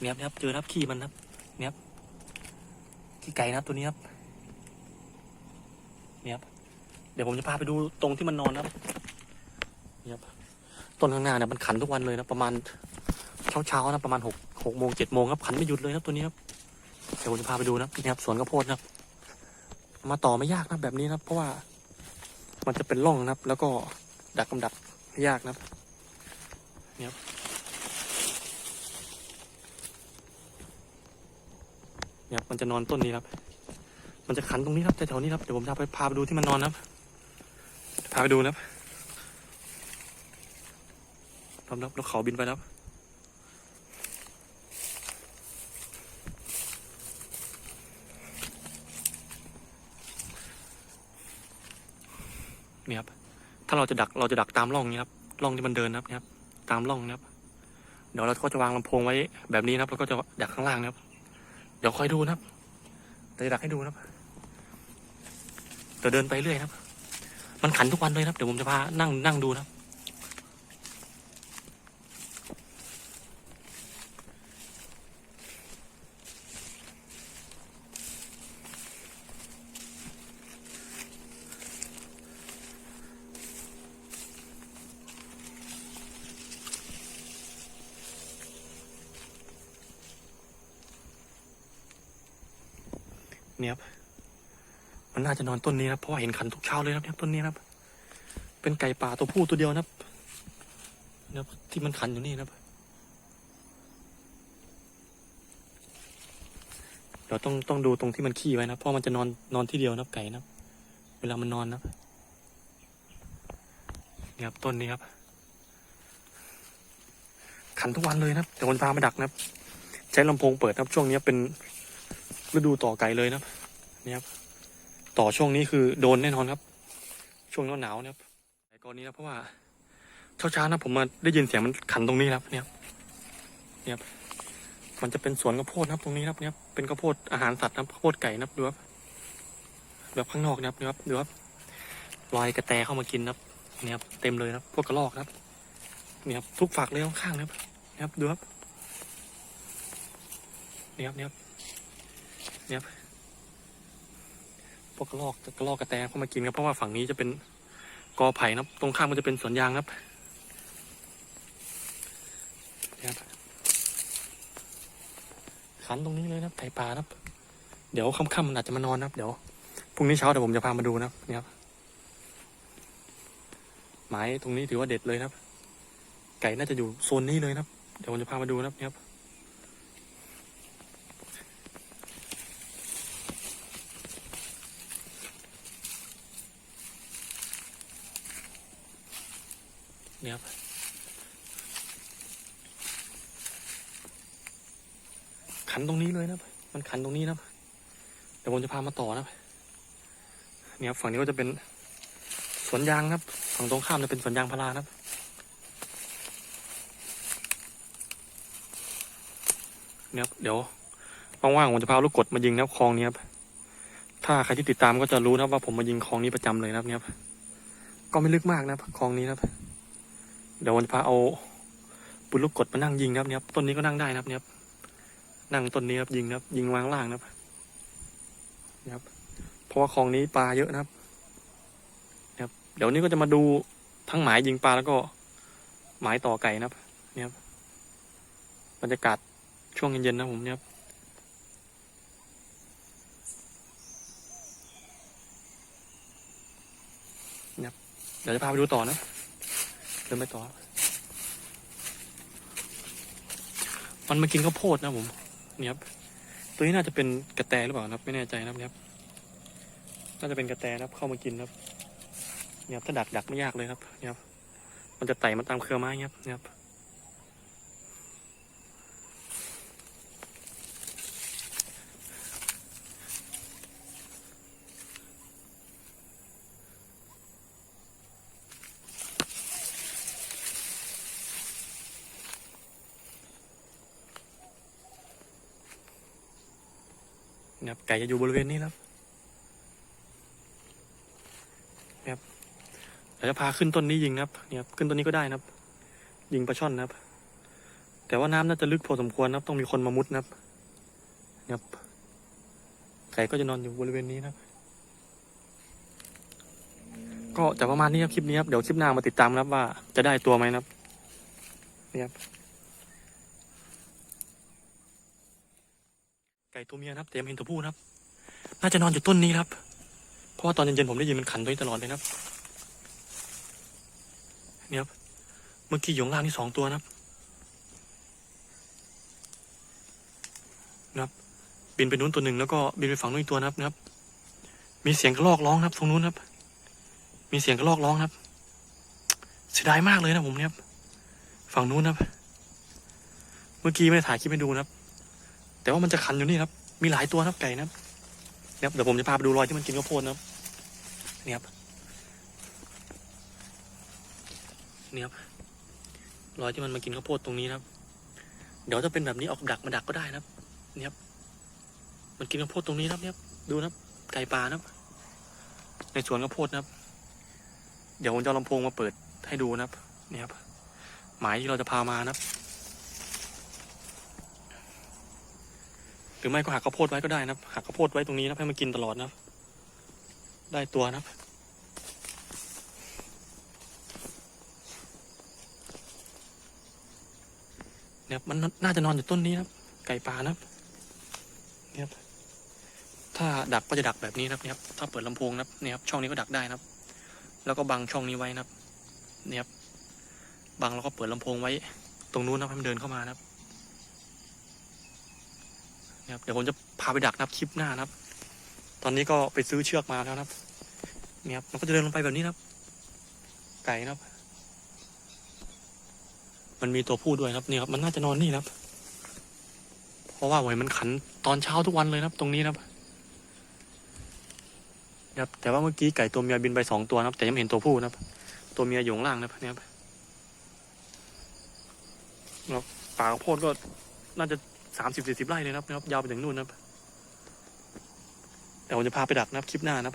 เนี่ยครับเจอครับขี้มันครับเนี่ยครับขี้ไก่นะครับตัวนี้ครับเนี่ยครับเดี๋ยวผมจะพาไปดูตรงที่มันนอนครับเนี่ยครับต้นข้างหน้าเนี่ยมันขันทุกวันเลยนะประมาณเช้าเช้าๆนะประมาณหกหกโมงเจ็ดโมงครับขันไม่หยุดเลยครับตัวนี้ครับเดี๋ยวผมจะพาไปดูนะเนี่ยครับสวนข้าวโพดนะครับ มาต่อไม่ยากนะแบบนี้นะเพราะว่ามันจะเป็นร่องนะครับ แล้วก็ดักกำดักยากนะครับเนี่ยครับ เนี่ยครับมันจะนอนต้นนี้ครับ มันจะขันตรงนี้ครับแถวๆนี้ครับ เดี๋ยวผมจะไปพาไปดูที่มันนอนครับ พาไปดูนะครับพร้อมแล้วแล้วเขาบินไปแล้วเนี่ยครับถ้าเราจะดักเราจะดักตามร่องนี้ครับร่องที่มันเดินนะครับเนี่ยครับ ตามร่องนะครับ เดี๋ยวเราก็จะวางลำโพงไว้แบบนี้นะครับ แล้วก็จะดักข้างล่างนะครับ เดี๋ยวคอยดูนะครับเดี๋ยวจะดักให้ดูนะครับเดี๋ยวเดินไปเรื่อยนะครับ มันขันทุกวันเลยนะครับ เดี๋ยวผมจะพานั่งนั่งดูนะครับ เนี่ยครับมันน่าจะนอนต้นนี้นะครับเพราะเห็นขันทุกเช้าเลยนะครับเนี่ยต้นนี้นะครับเป็นไก่ป่าตัวผู้ตัวเดียวนะครับเนี่ยที่มันขันอยู่นี่นะครับเราต้องต้องดูตรงที่มันขี้ไว้นะเพราะมันจะนอนนอนที่เดียวนะไก่นะเวลามันนอนนะครับเนี่ยครับต้นนี้ครับ ขันทุกวันเลยนะครับเดี๋ยวคนพามาดักนะใช้ลำโพงเปิดนะครับช่วงนี้เป็น ฤดูต่อไก่เลยนะครับนี่ครับ ต่อช่วงนี้คือโดนแน่นอนครับ ช่วงหนาวนะครับไอ้กรณีนะเพราะว่าเช้าๆนะผมมาได้ยินเสียงมันขันตรงนี้ครับเนี่ยครับเนี่ยครับมันจะเป็นสวนข้าวโพดนะครับตรงนี้ครับเนี่ยครับเป็นข้าวโพดอาหารสัตว์นะครับข้าวโพดไก่นับดูครับแบบข้างนอกนะครับดูครับดูครับลอยกระแตเข้ามากินนะครับเนี่ยครับเต็มเลยนะครับพวกกระรอกครับเนี่ยครับทุกฝักเลยข้างๆนะครับเนี่ยครับดูครับเนี่ยครับเนี่ยครับ เนี่ยพวกกระรอกกระรอกกระแตเข้ามากินครับเพราะว่าฝั่งนี้จะเป็นกอไผ่นะครับ ตรงข้ามมันจะเป็นสวนยางครับเนี่ยครับขันตรงนี้เลยนะครับไก่ป่านะครับ เดี๋ยวค่ำๆมันอาจจะมานอนนะครับ เดี๋ยวพรุ่งนี้เช้าเดี๋ยวผมจะพามาดูนะครับเนี่ยครับไม้ตรงนี้ถือว่าเด็ดเลยนะครับ ไก่น่าจะอยู่โซนนี้เลยนะครับ เดี๋ยวผมจะพามาดูนะครับเนี่ยครับ เนี่ยครับขันตรงนี้เลยนะครับมันขันตรงนี้นะครับเดี๋ยวผมจะพามาต่อนะครับเนี่ยครับฝั่งนี้ก็จะเป็นสวนยางครับ ฝั่งตรงข้ามจะเป็นสวนยางพารานะครับเนี่ยครับเดี๋ยวว่างๆผมจะพาลูกกดมายิงนะครับคลองนี้ครับถ้าใครที่ติดตามก็จะรู้นะครับว่าผมมายิงคลองนี้ประจำเลยนะครับเนี่ยครับก็ไม่ลึกมากนะครับคลองนี้นะครับ เดี๋ยววันจะพาเอาปืนลูกกดมานั่งยิงนะครับเนี่ยต้นนี้ก็นั่งได้นะครับเนี่ยนั่งต้นนี้ครับยิงนะครับ ยิงวางล่างนะครับนะครับ เพราะว่าคลองนี้ปลาเยอะนะครับนะครับ เดี๋ยวนี้ก็จะมาดูทั้งหมายยิงปลาแล้วก็หมายต่อไก่นะครับเนี่ยครับบรรยากาศช่วงเย็นๆนะผมเนี่ยครับเนี่ยครับเดี๋ยวจะพาไปดูต่อนะ เดินไปต่อ มันมากินข้าวโพดนะผม เนี่ยครับตัวนี้น่าจะเป็นกระแตหรือเปล่านะครับ ไม่แน่ใจนะครับเนี่ยครับ น่าจะเป็นกระแตนะครับ เข้ามากินนะครับ เนี่ยครับถ้าดักดักไม่ยากเลยครับ เนี่ยครับ มันจะไต่มาตามเครือไม้เนี่ยครับ เนี่ยครับ นี่ยครับไก่จะอยู่บริเวณนี้ครับนี่ยครับเดี๋ยวจะพาขึ้นต้นนี้ยิงนะครับเนี่ยขึ้นต้นนี้ก็ได้นะครับ ยิงปลาช่อนนะครับ แต่ว่าน้ำน่าจะลึกพอสมควรนะครับ ต้องมีคนมามุดนะครับนะครับไก่ก็จะนอนอยู่บริเวณนี้นะครับ ก็จะประมาณนี้ครับคลิปนี้ครับเดี๋ยวคลิปหน้ามาติดตามนะครับว่าจะได้ตัวไหมนะครับนี่ครับ ก่ตัวเมียนะครับเต็มเห็นตัวผู้นะครับ น่าจะนอนอยู่ต้นนี้ครับ เพราะว่าตอนเย็นๆผมได้ยินมันขันตัวนี้ตลอดเลยครับนี่ครับเมื่อกี้อยู่ข้างล่างนี่สองตัวนะครับนะครับ บินไปนู้นตัวหนึ่งแล้วก็บินไปฝั่งนู้นอีกตัวนะครับนะครับ มีเสียงกระรอกร้องครับตรงนู้นครับ มีเสียงกระรอกร้องครับ เสียดายมากเลยนะผมเนี่ยครับ ฝั่งนู้นครับ เมื่อกี้ไม่ถ่ายคลิปให้ดูนะครับ แต่ว่ามันจะขันอยู่นี่ครับ มีหลายตัวครับไก่นะครับนะครับเดี๋ยวผมจะพาไปดูรอยที่มันกินข้าวโพดนะครับนี่ครับนี่ครับรอยที่มันมากินข้าวโพดตรงนี้นะครับ เดี๋ยวจะเป็นแบบนี้ออกดักมาดักก็ได้นะครับนี่ครับมันกินข้าวโพดตรงนี้นะครับเนี่ยดูนะครับ ไก่ป่านะครับ ในสวนข้าวโพดนะครับ เดี๋ยวผมจะเอาลำโพงมาเปิดให้ดูนะครับนี่ครับหมายที่เราจะพามานะครับ หรือไม่ก็หักข้าวโพดไว้ก็ได้นะครับ หักข้าวโพดไว้ตรงนี้นะให้มันกินตลอดนะครับ ได้ตัวนะครับ เนี่ยครับมันน่าจะนอนอยู่ต้นนี้นะครับ ไก่ป่านะครับเนี่ยครับถ้าดักก็จะดักแบบนี้นะครับเนี่ยครับถ้าเปิดลำโพงนะครับเนี่ยครับช่องนี้ก็ดักได้นะครับ แล้วก็บังช่องนี้ไว้นะครับ เนี่ยครับบังแล้วก็เปิดลำโพงไว้ ตรงนู้นนะครับให้มันเดินเข้ามานะครับ นะครับเดี๋ยวผมจะพาไปดักนะครับคลิปหน้านะครับ ตอนนี้ก็ไปซื้อเชือกมาแล้วนะครับเนี่ยครับมันก็จะเดินลงไปแบบนี้นะครับ ไก่นะครับ มันมีตัวผู้ด้วยครับเนี่ยครับ มันน่าจะนอนนี่นะครับ เพราะว่าหวยมันขันตอนเช้าทุกวันเลยนะครับ ตรงนี้นะครับครับแต่ว่าเมื่อกี้ไก่ตัวเมียบินไปสองตัวนะครับ แต่ยังไม่เห็นตัวผู้นะครับ ตัวเมียอยู่ข้างล่างนะครับเนี่ยครับแล้วป่าข้าวโพดก็น่าจะ สามสิบสี่สิบไร่เลยนะครับนะครับ ยาวไปถึงนู่นนะครับแต่ผมจะพาไปดักนะครับ คลิปหน้านะครับ